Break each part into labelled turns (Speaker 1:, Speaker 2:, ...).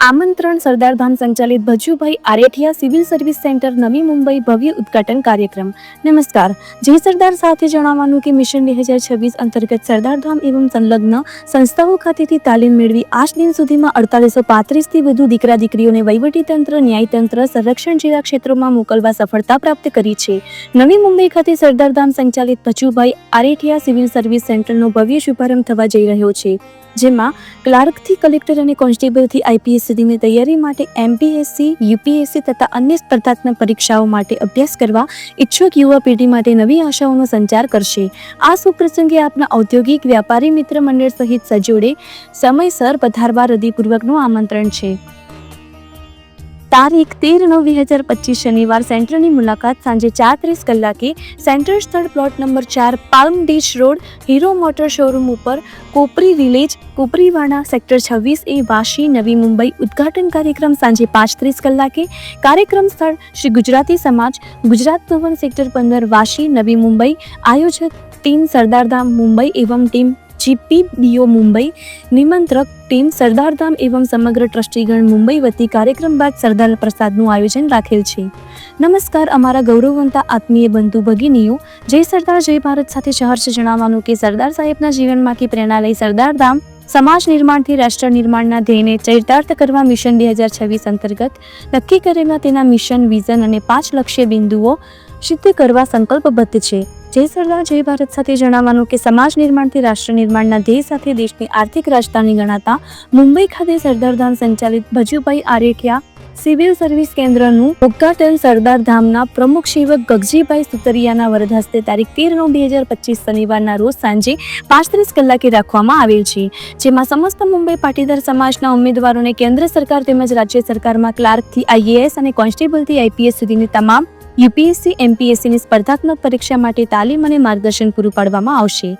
Speaker 1: આમંત્રણ સરદારધામ સંચાલિત Bhajubhai Arethiya civil service centre Navi Mumbai ભવ્ય ઉદઘાટન કાર્યક્રમ. નમસ્કાર. જય સરદાર સાથે જણાવવાનું કે મિશન બે હજાર છવ્વીસ અંતર્ગત સરદારધામ એવં સંલગ્ન સંસ્થાઓ ખાતેથી તાલીમ મેળવી આજ દિન સુધીમાં અડતાલીસો પાંત્રીસથી વધુ દીકરા દીકરીઓને વહીવટીતંત્ર ન્યાયતંત્ર સંરક્ષણ જેવા ક્ષેત્રોમાં મોકલવા સફળતા પ્રાપ્ત કરી છે. નવી મુંબઈ ખાતે સરદારધામ સંચાલિત ભજુભાઈ આરેઠિયા સિવિલ સર્વિસ સેન્ટરનો ભવ્ય શુભારંભ થવા જઈ રહ્યો છે. જેમાં ક્લાર્કથી કલેક્ટર અને કોન્સ્ટેબલથી આઈપીએસ સુધીની તૈયારી માટે એમપીએસસી યુપીએસસી તથા અન્ય સ્પર્ધાત્મક પરીક્ષાઓ માટે અભ્યાસ કરવા ઈચ્છુક યુવા પેઢી માટે નવી આશાઓનો સંચાર કરશે આ શુભ પ્રસંગે આપના ઔદ્યોગિક વ્યાપારી મિત્ર મંડળ સહિત સજોડે સમયસર પધારવા હૃદયપૂર્વકનું આમંત્રણ છે તારીખ તેર નવ બે હજાર પચીસ શનિવાર સેન્ટરની મુલાકાત સાંજે ચાર ત્રીસ કલાકે સેન્ટર સ્થળ પ્લોટ નંબર ચાર પાલ્મ ડીશ રોડ, હીરો મોટર શોરૂમ ઉપર કોપરી વિલેજ, કોપરીવાડા સેક્ટર છવ્વીસ એ વાશી નવી મુંબઈ ઉદ્ઘાટન કાર્યક્રમ સાંજે પાંચ ત્રીસ કલાકે. કાર્યક્રમ સ્થળ શ્રી ગુજરાતી સમાજ, ગુજરાત ભવન સેક્ટર પંદર વાશી નવી મુંબઈ, આયોજક ટીમ સરદારધામ મુંબઈ એવમ ટીમ જીપીબીઓ મુંબઈ, નિમંત્રક ટીમ સરદારધામ એવં સમગ્ર ટ્રસ્ટીગણ મુંબઈ વતી કાર્યક્રમ બાદ સરદાર પ્રસાદનું આયોજન રાખેલ છે. નમસ્કાર, અમારા ગૌરવવંતા આત્મીય બંધુ ભગિનીઓ, જય સરદાર, જય ભારત સાથે સહર્ષ જણાવવાનું કે સરદાર સાહેબના જીવનમાંથી પ્રેરણા લઈ સરદારધામ સમાજ નિર્માણથી રાષ્ટ્ર નિર્માણના ધ્યેયને ચરિતાર્થ કરવા મિશન બે હજાર છવ્વીસ અંતર્ગત નક્કી કરેલા તેના મિશન, વિઝન અને પાંચ લક્ષ્ય બિંદુઓ સિદ્ધ કરવા સંકલ્પબદ્ધ છે. જય સરદાર, જય ભારત સાથે જણાવવાનું કે સમાજ નિર્માણથી, રાષ્ટ્ર નિર્માણના ધ્યેય સાથે દેશની આર્થિક રાજધાની ગણાતા મુંબઈ ખાતે સરદારધામ સંચાલિત ભજુભાઈ આરેઠિયા સિવિલ સર્વિસ કેન્દ્રનું ઉદ્ઘાટન સરદાર ધામના પ્રમુખ સેવક ગગજીભાઈ સુતરિયાના વરદ હસ્તે તારીખ તેર નવ બે હજાર પચીસ શનિવારના રોજ સાંજે પાંચત્રીસ કલાકે રાખવામાં આવેલ છે, જેમાં સમસ્ત મુંબઈ પાટીદાર સમાજના ઉમેદવારોને કેન્દ્ર સરકાર તેમજ રાજ્ય સરકારમાં ક્લાર્કથી આઈએએસ અને કોન્સ્ટેબલથી આઈપીએસ સુધીની તમામ યુપીએસસી એમપીએસસીની સ્પર્ધાત્મક પરીક્ષા માટે તાલીમ અને માર્ગદર્શન પૂરું પાડવામાં આવશે.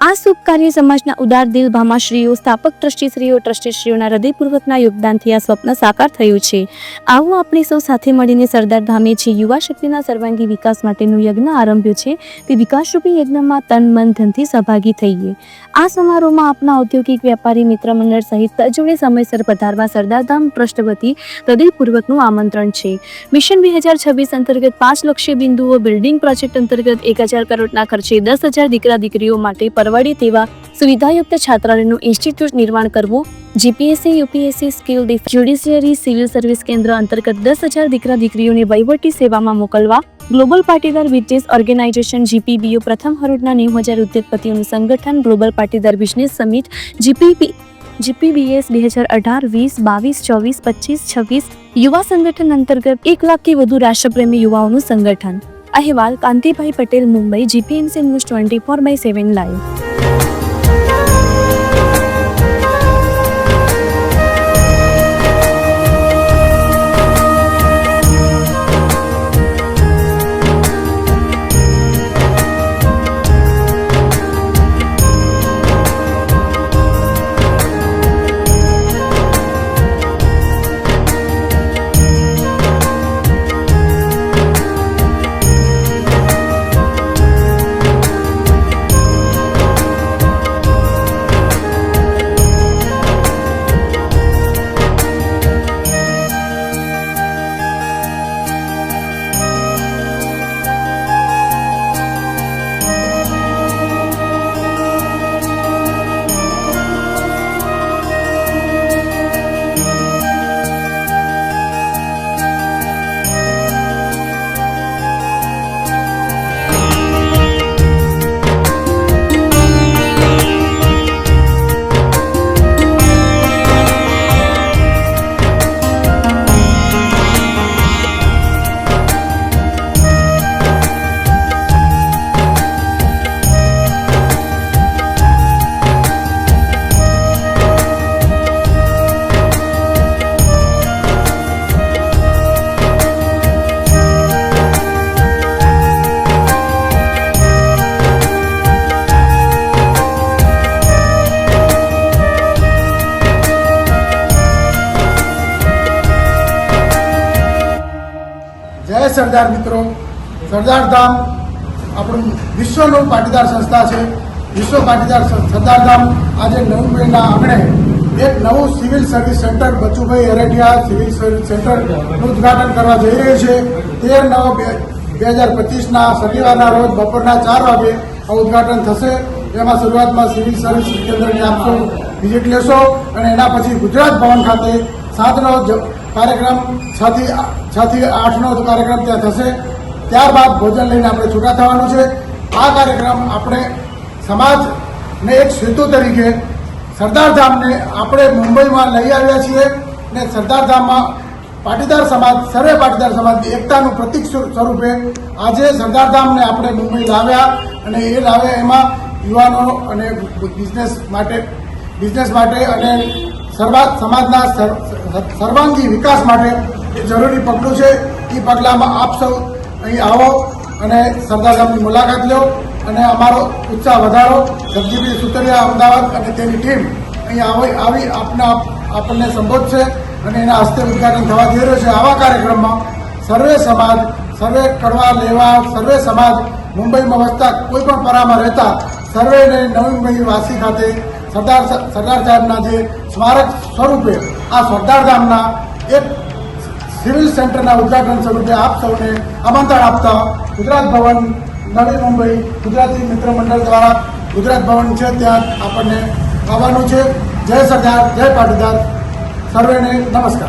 Speaker 1: આ શુભ કાર્ય સમાજના ઉદાર દિલ ભામાશ્રીઓ, સ્થાપક ટ્રસ્ટીશ્રીઓ, ટ્રસ્ટીશ્રીઓના હૃદયપૂર્વકના યોગદાનથી આ સ્વપ્ન સાકાર થયું છે. આવો આપણે સૌ સાથે મળીને સરદાર ધામે છે, યુવા શક્તિના સર્વાંગી વિકાસ માટેનું યજ્ઞ આરંભ્યો છે. તે વિકાસરૂપી યજ્ઞમાં તન, મન, ધનથી સહભાગી થઈએ. આ સમારોહમાં આપના ઔદ્યોગિક વેપારી મિત્ર મંડળ સહિત તજોડે સમયસર પધારવા સરદારધામ ટ્રસ્ટ વતી હૃદયપૂર્વકનું આમંત્રણ છે. મિશન બે હજાર છવ્વીસ અંતર્ગત પાંચ લક્ષ્ય બિંદુઓ, બિલ્ડિંગ પ્રોજેક્ટ અંતર્ગત એક હજાર કરોડના ખર્ચે દસ હજાર દીકરા દીકરીઓ માટે પરવડે તેવા સુવિધાયુક્ત છાત્રાલયનું ઇન્સ્ટિટ્યૂટ નિર્માણ કરવું, GPSC, UPSC skill judiciary, civil service કેન્દ્ર અંતર્ગત દસ હજાર દીકરા દીકરીઓને વહીવટી સેવામાં મોકલવા, global Patidar business organisation GPBO પ્રથમ હરોળના નેવું હજાર ઉદ્યોગપતિઓનું સંગઠન, global Patidar business summit GPP GPBS બે હજાર અઢાર, વીસ, બાવીસ, ચોવીસ, પચીસ, છવ્વીસ યુવા સંગઠન અંતર્ગત એક લાખથી વધુ રાષ્ટ્રપ્રેમી યુવાઓનું સંગઠન. અહેવાલ Kantibhai Patel Mumbai GPMC news twenty four by seven live
Speaker 2: Sardar મિત્રો. સરદાર ધામ આપણું વિશ્વનું પાટીદાર સંસ્થા છે. વિશ્વ પાટીદાર સરદાર ધામ આજે નવમના આંગણે એક નવું civil service centre Bachubhai Erdiya civil service સેન્ટરનું ઉદ્ઘાટન કરવા જઈ રહ્યું છે. તેર નવ બે બે હજાર પચીસના શનિવારના રોજ બપોરના ચાર વાગે આ ઉદ્ઘાટન થશે. એમાં શરૂઆતમાં સિવિલ સર્વિસ કેન્દ્રની આપશો, વિઝિટ લેશો અને એના પછી ગુજરાત ભવન ખાતે સાતનો કાર્યક્રમ છ થી છ થી આઠનો કાર્યક્રમ ત્યાં થશે. ત્યારબાદ ભોજન લઈને આપણે છૂટા થવાનું છે. આ કાર્યક્રમ આપણે સમાજને એક સેતુ તરીકે સરદારધામને આપણે મુંબઈમાં લઈ આવ્યા છીએ ને સરદારધામમાં પાટીદાર સમાજ, સર્વે પાટીદાર સમાજની એકતાનું પ્રતિક સ્વરૂપે આજે સરદારધામને આપણે મુંબઈ લાવ્યા અને એ લાવ્યા એમાં યુવાનો અને બિઝનેસ માટે બિઝનેસ માટે અને સમાજના સર્વ- સર્વાંગી વિકાસ માટે એ જરૂરી પગલું છે. એ પગલામાં આપ સૌ અહીં આવો અને સરદાર ધામની મુલાકાત લો અને અમારો ઉત્સાહ વધારો. જગજીભાઈ સુતરિયા અમદાવાદ અને તેની ટીમ અહીં આવી આવી આપના આપણને સંબોધશે અને એના હસ્તે ઉદઘાટન થવા જઈ રહ્યું છે. આવા કાર્યક્રમમાં સર્વે સમાજ, સર્વે કરવા લેવા, સર્વે સમાજ મુંબઈમાં વસતા કોઈ પણ પરામાં રહેતા સર્વેને નવી મુંબઈ વાસી ખાતે સરદાર સરદાર સાહેબના જે સ્મારક સ્વરૂપે આ સરદાર ધામના એક સિવિલ સેન્ટરના ઉદ્ઘાટન સ્વરૂપે આપ સૌને આમંત્રણ આપતા ગુજરાત ભવન, નવી મુંબઈ, ગુજરાતી મિત્ર મંડળ દ્વારા ગુજરાત ભવન છે, ત્યાં આપણને આવવાનું છે. જય સરદાર, જય પાટીદાર. સર્વેને નમસ્કાર.